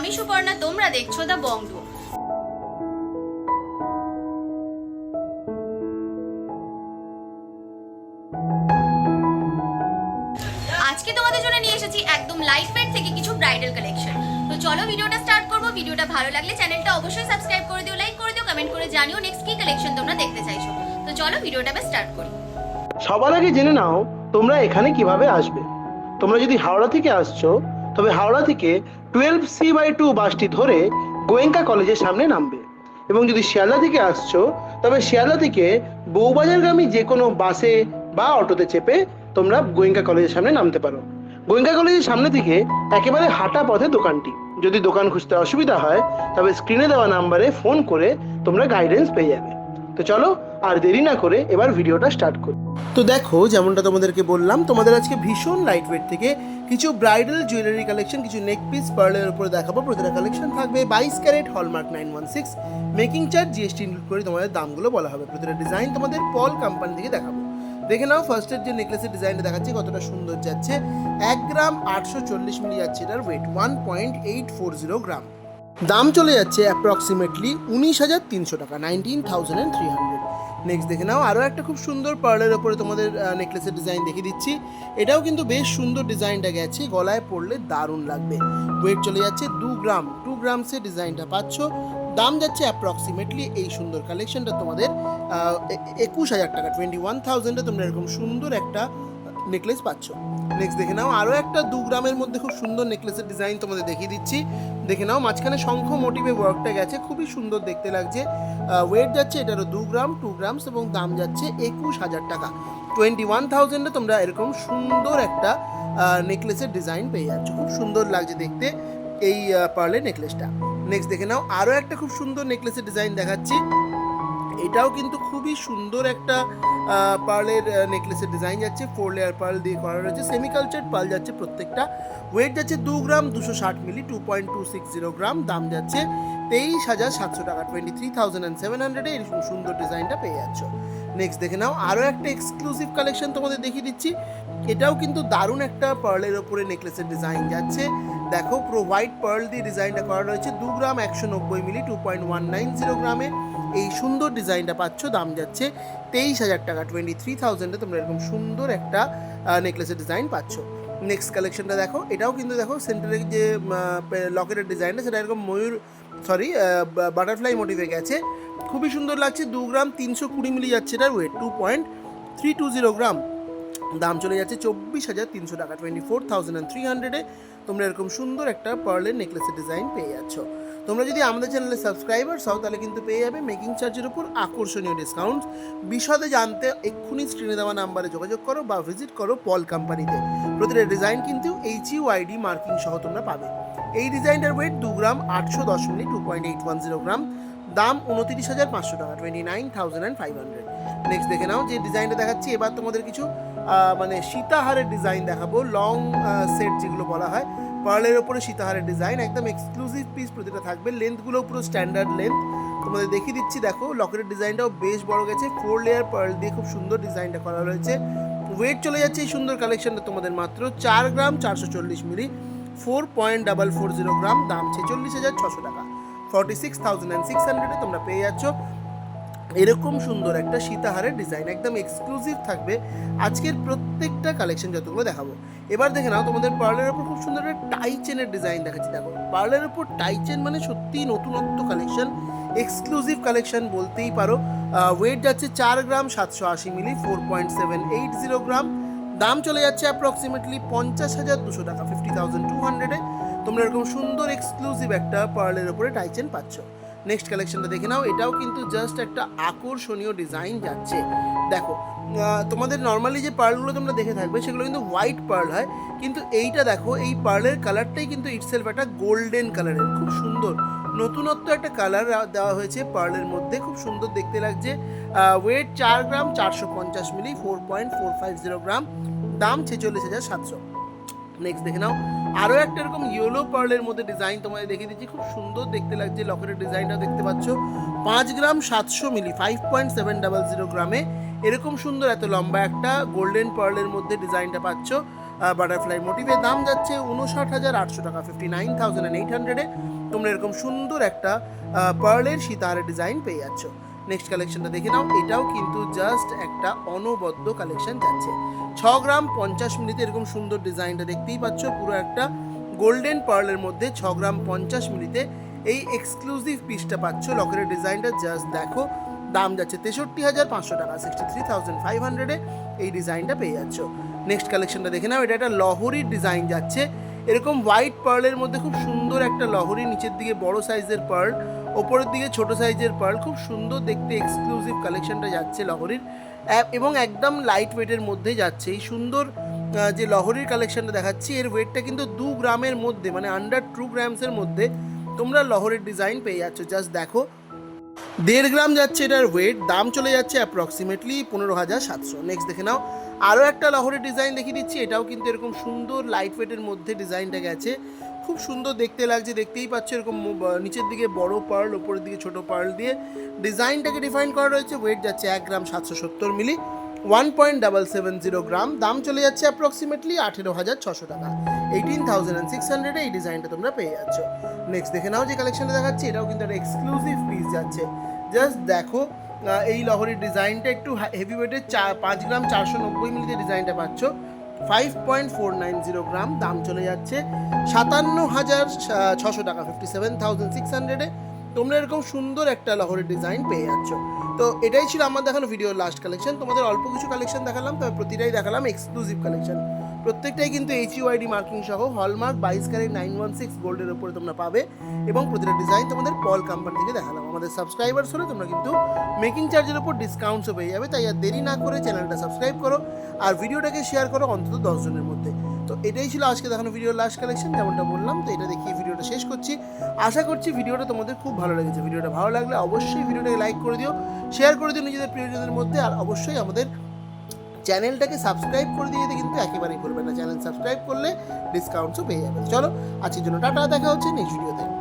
আমি সুপর্ণা তোমরা দেখছ দ্য বংডু আজকে তোমাদের জন্য নিয়ে এসেছি একদম থেকে কিছু ব্রাইডাল কালেকশন তো চলো ভিডিওটা স্টার্ট করব। ভিডিওটা ভালো লাগলে চ্যানেলটা অবশ্যই সাবস্ক্রাইব করে দিও লাইক করে দিও কমেন্ট করে জানিও নেক্সট কি কালেকশন তোমরা দেখতে চাইছো। তো চলো ভিডিওটা স্টার্ট করি। সবার আগে জেনে নাও তোমরা এখানে কীভাবে আসবে। তোমরা যদি হাওড়া থেকে আসছো, তবে হাওড়া থেকে টুয়েলভ সি বাই টু বাসটি ধরে গোয়েঙ্কা কলেজের সামনে নামবে। এবং যদি শিয়ালদা থেকে আসছো, তবে শিয়ালদা থেকে বউবাজারগামী যে কোনো বাসে বা অটোতে চেপে তোমরা গোয়েঙ্কা কলেজের সামনে নামতে পারো। গোয়েঙ্কা কলেজের সামনে থেকে একেবারে হাঁটা পথে দোকানটি। যদি দোকান খুঁজতে অসুবিধা হয়, তবে স্ক্রিনে দেওয়া নাম্বারে ফোন করে তোমরা গাইডেন্স পেয়ে যাবে। তো চলো আর দেরি না করে এবার ভিডিওটা স্টার্ট করি। তো দেখো, যেমনটা তোমাদেরকে বললাম, তোমাদের আজকে ভীষণ লাইট ওয়েট থেকে কিছু ব্রাইডাল জুয়েলারি কালেকশন কিছু নেক পিস পার্লের উপরে দেখাবো। প্রতিটা কালেকশন থাকবে বাইশ carat hallmark nine one six making charge GST include করে তোমাদের দামগুলো বলা হবে। প্রতিটা ডিজাইন তোমাদের পল কোম্পানি থেকে দেখাবো। দেখে নাও ফার্স্টের যে নেকলেসের ডিজাইনটা দেখাচ্ছি, কতটা সুন্দর যাচ্ছে। এক গ্রাম আটশো চল্লিশ মিলি যাচ্ছে, এটার weight one point eight four zero gram দাম চলে যাচ্ছে অ্যাপ্রক্সিমেটলি উনিশ হাজার তিনশো টাকা nineteen thousand and three hundred next দেখে নাও, আরও একটা খুব সুন্দর পার্লের ওপরে তোমাদের নেকলেসের ডিজাইন দেখিয়ে দিচ্ছি। এটাও কিন্তু বেশ সুন্দর ডিজাইনটা গেছে, গলায় পড়লে দারুণ লাগবে। ওয়েট চলে যাচ্ছে দু গ্রাম টু গ্রামসে ডিজাইনটা পাচ্ছ। দাম যাচ্ছে অ্যাপ্রক্সিমেটলি এই সুন্দর কালেকশনটা তোমাদের একুশ হাজার টাকা টোয়েন্টি ওয়ান থাউজেন্ডে তোমরা এরকম সুন্দর একটা নেকলেস পাচ্ছ। নেক্সট দেখে নাও, আরও একটা দু গ্রামের মধ্যে খুব সুন্দর নেকলেসের ডিজাইন তোমাদের দেখিয়ে দিচ্ছি। দেখে নাও, মাঝখানে শঙ্খ মোটিভে ওয়ার্কটা গেছে, খুবই সুন্দর দেখতে লাগছে। ওয়েট যাচ্ছে এটারও দু গ্রাম টু গ্রামস এবং দাম যাচ্ছে একুশ হাজার টাকা। টোয়েন্টি ওয়ান থাউজেন্ডে তোমরা এরকম সুন্দর একটা নেকলেসের ডিজাইন পেয়ে যাচ্ছ। খুব সুন্দর লাগছে দেখতে এই পার্লের নেকলেসটা নেক্সট দেখে নাও, আরও একটা খুব সুন্দর নেকলেসের ডিজাইন দেখাচ্ছি। এটাও কিন্তু খুবই সুন্দর একটা পার্লের নেকলেসের ডিজাইন যাচ্ছে। ফোর লেয়ার পার্ল দিয়ে করা রয়েছে। সেমিকালচার পার্ল যাচ্ছে প্রত্যেকটা। ওয়েট যাচ্ছে দু গ্রাম দুশো ষাট মিলি two point two six zero gram. দাম যাচ্ছে তেইশ হাজার সাতশো টাকা। Twenty three thousand and seven হান্ড্রেডে এরকম সুন্দর ডিজাইনটা পেয়ে যাচ্ছ। নেক্সট দেখে নাও। আরও একটা এক্সক্লুসিভ কালেকশন তোমাদের দেখিয়ে দিচ্ছি। এটাও কিন্তু দারুণ একটা পার্লের ওপরে নেকলেসের ডিজাইন যাচ্ছে। দেখো পুরো হোয়াইট পার্ল দিয়ে ডিজাইনটা করা রয়েছে। দু গ্রাম একশো নব্বই মিলি two point one nine zero গ্রামে। এই সুন্দর ডিজাইনটা পাচ্ছ, দাম যাচ্ছে তেইশ হাজার টাকা টোয়েন্টি থ্রি থাউজেন্ডে তোমরা এরকম সুন্দর একটা নেকলেসের ডিজাইন পাচ্ছ। নেক্সট কালেকশনটা দেখো, এটাও কিন্তু দেখো সেন্টারের যে লকেটের ডিজাইনটা সেটা এরকম ময়ূর সরি বাটারফ্লাই মোটিভে গেছে। খুবই সুন্দর লাগছে, দু গ্রাম তিনশো কুড়ি মিলি যাচ্ছে এটার weight two point three two zero gram দাম চলে যাচ্ছে চব্বিশ হাজার তিনশো টাকা টোয়েন্টি ফোর থাউজেন্ড থ্রি হান্ড্রেডে তোমরা এরকম সুন্দর একটা পার্লের নেকলেসের ডিজাইন পেয়ে যাচ্ছ। তোমরা যদি আমাদের চ্যানেলে সাবস্ক্রাইবার্স হও, তাহলে কিন্তু পেয়ে যাবে মেকিং চার্জের উপর আকর্ষণীয় ডিসকাউন্ট বিশদে জানতে এক্ষুনি স্ক্রিনে দেওয়া নাম্বারে যোগাযোগ করো বা ভিজিট করো পল কোম্পানিতে প্রতিটা ডিজাইন কিন্তু এইচ ইউআইডি মার্কিং সহ তোমরা পাবে। এই ডিজাইনটার ওয়েট দু গ্রাম আটশো দশ minute two point eight one zero gram. দাম উনতিরিশ হাজার পাঁচশো টাকা twenty nine thousand and five hundred next দেখে নাও যে ডিজাইনটা দেখাচ্ছি, এবার তোমাদের কিছু মানে সীতাহারের ডিজাইন দেখাবো। লং সেট যেগুলো বলা হয়, পার্লের ওপরে সীতাহারের ডিজাইন একদম এক্সক্লুসিভ পিস প্রতিটা থাকবে। লেন্থগুলো পুরো স্ট্যান্ডার্ড লেন্থ তোমাদের দেখিয়ে দিচ্ছি, দেখো লকেটের ডিজাইনটাও বেশ বড় গেছে। ফোর লেয়ার পার্ল দিয়ে খুব সুন্দর ডিজাইনটা করা রয়েছে। ওয়েট চলে যাচ্ছে এই সুন্দর কালেকশনটা তোমাদের মাত্র চার গ্রাম চারশো চল্লিশ মিলি four point double four zero gram দাম ছেচল্লিশ হাজার ছশো টাকা। Forty six thousand and six হান্ড্রেডে তোমরা পেয়ে যাচ্ছ। এরকম সুন্দর একটা সীতাহারের ডিজাইন একদম এক্সক্লুসিভ থাকবে আজকের প্রত্যেকটা কালেকশন যতগুলো দেখাবো। এবার দেখে নাও তোমাদের পার্লের ওপর খুব সুন্দর একটা টাই চেনের ডিজাইন দেখাচ্ছি। দেখো, পার্লের ওপর টাই চেন মানে সত্যিই নতুনত্ব কালেকশন এক্সক্লুসিভ কালেকশন বলতেই পারো। ওয়েট যাচ্ছে চার গ্রাম সাতশো আশি মিলি four point seven eight zero gram দাম চলে যাচ্ছে অ্যাপ্রক্সিমেটলি পঞ্চাশ হাজার দুশো টাকা ফিফটি থাউজেন্ড টু হান্ড্রেডে তোমরা এরকম সুন্দর এক্সক্লুসিভ একটা পার্লের ওপরে টাইচেন পাচ্ছ। নেক্সট কালেকশনটা দেখে নাও, এটাও কিন্তু জাস্ট একটা আকর্ষণীয় ডিজাইন যাচ্ছে। দেখো তোমাদের নর্মালি যে পার্লগুলো তোমরা দেখে থাকবে, সেগুলো কিন্তু হোয়াইট পার্ল হয়, কিন্তু এইটা দেখো, এই পার্লের কালারটাই কিন্তু ইটসেলফ একটা গোল্ডেন কালারের খুব সুন্দর। নতুনত্ব একটা কালার দেওয়া হয়েছে পার্লের মধ্যে, খুব সুন্দর দেখতে লাগছে। ওয়েট চার গ্রাম, চারশো পঞ্চাশ মিলি four point four five zero gram, দাম ছেচল্লিশ হাজার সাতশো। নেক্সট দেখে নাও। আরও একটা এরকম ইয়েলো পার্লের মধ্যে ডিজাইন তোমাদের দেখিয়ে দিচ্ছি। খুব সুন্দর দেখতে লাগছে লকেটের ডিজাইনটা দেখতে পাচ্ছ। পাঁচ গ্রাম সাতশো মিলি five point seven double zero গ্রামে। এরকম সুন্দর এত লম্বা একটা গোল্ডেন পার্লের মধ্যে ডিজাইনটা পাচ্ছ। বাটারফ্লাই মোটিভের দাম যাচ্ছে উনষাট হাজার আটশো টাকা ফিফটি নাইন থাউজেন্ড এইট হান্ড্রেডে তোমরা এরকম সুন্দর একটা পার্লের সীতাহারের ডিজাইন পেয়ে যাচ্ছ। নেক্সট কালেকশনটা দেখে নাও। এটাও কিন্তু জাস্ট একটা অনবদ্য কালেকশন যাচ্ছে। ছ গ্রাম পঞ্চাশ মিনিটে এরকম সুন্দর ডিজাইনটা দেখতেই পাচ্ছ। পুরো একটা গোল্ডেন পার্লের মধ্যে ছ গ্রাম পঞ্চাশ মিনিটে এই এক্সক্লুসিভ পিসটা পাচ্ছ। লকেটের ডিজাইনটা জাস্ট দেখো, দাম যাচ্ছে তেষট্টি হাজার পাঁচশো টাকা সিক্সটি থ্রি থাউজেন্ড ফাইভ হান্ড্রেডে এই ডিজাইনটা পেয়ে যাচ্ছ। নেক্সট কালেকশনটা দেখে নাও, এটা একটা লহরির ডিজাইন যাচ্ছে। এরকম হোয়াইট পার্লের মধ্যে খুব সুন্দর একটা লহরি, নিচের দিকে বড় সাইজের পার্ল ওপরের দিকে ছোট সাইজের পার্ল খুব সুন্দর দেখতে এক্সক্লুসিভ কালেকশনটা যাচ্ছে লহরির। এবং একদম লাইট ওয়েটের মধ্যে যাচ্ছে। এই সুন্দর যে লহরির কালেকশনটা দেখাচ্ছি, এর ওয়েটটা কিন্তু দু গ্রামের মধ্যে মানে আন্ডার টু গ্রামসের মধ্যে তোমরা লহরির ডিজাইন পেয়ে যাচ্ছ। জাস্ট দেখো। দেড় গ্রাম যাচ্ছে এটার ওয়েট দাম চলে যাচ্ছে অ্যাপ্রক্সিমেটলি পনেরো হাজার সাতশো। নেক্সট দেখে নাও। আরও একটা লহরের ডিজাইন দেখিয়ে দিচ্ছি। এটাও কিন্তু এরকম সুন্দর লাইট ওয়েটের মধ্যে ডিজাইনটা গেছে। খুব সুন্দর দেখতে লাগছে, দেখতেই পাচ্ছ এরকম নিচের দিকে বড় পার্ল ওপরের দিকে ছোট পার্ল দিয়ে। ডিজাইনটাকে ডিফাইন করা রয়েছে ওয়েট যাচ্ছে এক গ্রাম সাতশো সত্তর মিলি one point double seven zero gram দাম চলে যাচ্ছে অ্যাপ্রক্সিমেটলি আঠেরো হাজার ছশো টাকা। এইটিন থাউজেন্ড অ্যান্ড সিক্স হান্ড্রেডে এই ডিজাইনটা তোমরা পেয়ে যাচ্ছ। নেক্সট দেখে নাও যে কালেকশনটা দেখাচ্ছি, এটাও কিন্তু একটা এক্সক্লুসিভ পিস যাচ্ছে। জাস্ট দেখো এই লহরির ডিজাইনটা একটু হেভি ওয়েটের চা পাঁচ গ্রাম চারশো নব্বই মিলিতে ডিজাইনটা পাচ্ছ। Five point four nine zero gram দাম চলে যাচ্ছে সাতান্ন হাজার ছশো টাকা ফিফটি সেভেন থাউজেন্ড সিক্স হান্ড্রেডে তোমরা এরকম সুন্দর একটা লহরের ডিজাইন পেয়ে যাচ্ছ। তো এটাই ছিল আমার দেখানো ভিডিওর লাস্ট কালেকশন তোমাদের অল্প কিছু কালেকশন দেখালাম, তবে প্রতিটাই দেখালাম এক্সক্লুসিভ কালেকশন প্রত্যেকটাই কিন্তু এইচ ইউআইডি মার্কিং সহ হলমার্ক বাইশ ক্যারেট নাইন ওয়ান সিক্স গোল্ডের উপরে তোমরা পাবে এবং প্রতিটা ডিজাইন তোমাদের পল কোম্পানি থেকে দেখালাম। আমাদের সাবস্ক্রাইবার্স হলে তোমরা কিন্তু মেকিং চার্জের উপর ডিসকাউন্টসও পেয়ে যাবে, তাই আর দেরি না করে চ্যানেলটা সাবস্ক্রাইব করো আর ভিডিওটাকে শেয়ার করো অন্তত দশজনের মধ্যে। তো এটাই ছিল আজকে দেখানো ভিডিওর লাস্ট কালেকশন যেমনটা বললাম, তো এটা দেখিয়ে ভিডিওটা শেষ করছি। আশা করছি ভিডিওটা তোমাদের খুব ভালো লেগেছে। ভিডিওটা ভালো লাগলে অবশ্যই ভিডিওটাকে লাইক করে দিও শেয়ার করে দিও নিজেদের প্রিয়জনদের মধ্যে, আর অবশ্যই আমাদের চ্যানেলটাকে সাবস্ক্রাইব করে দিয়ে কিন্তু একেবারেই ভুলবেন না। চ্যানেল সাবস্ক্রাইব করলে ডিসকাউন্টসও পেয়ে যাবেন। চলো, আজকের জন্য টাটা, দেখা হচ্ছে নেক্সট ভিডিওতে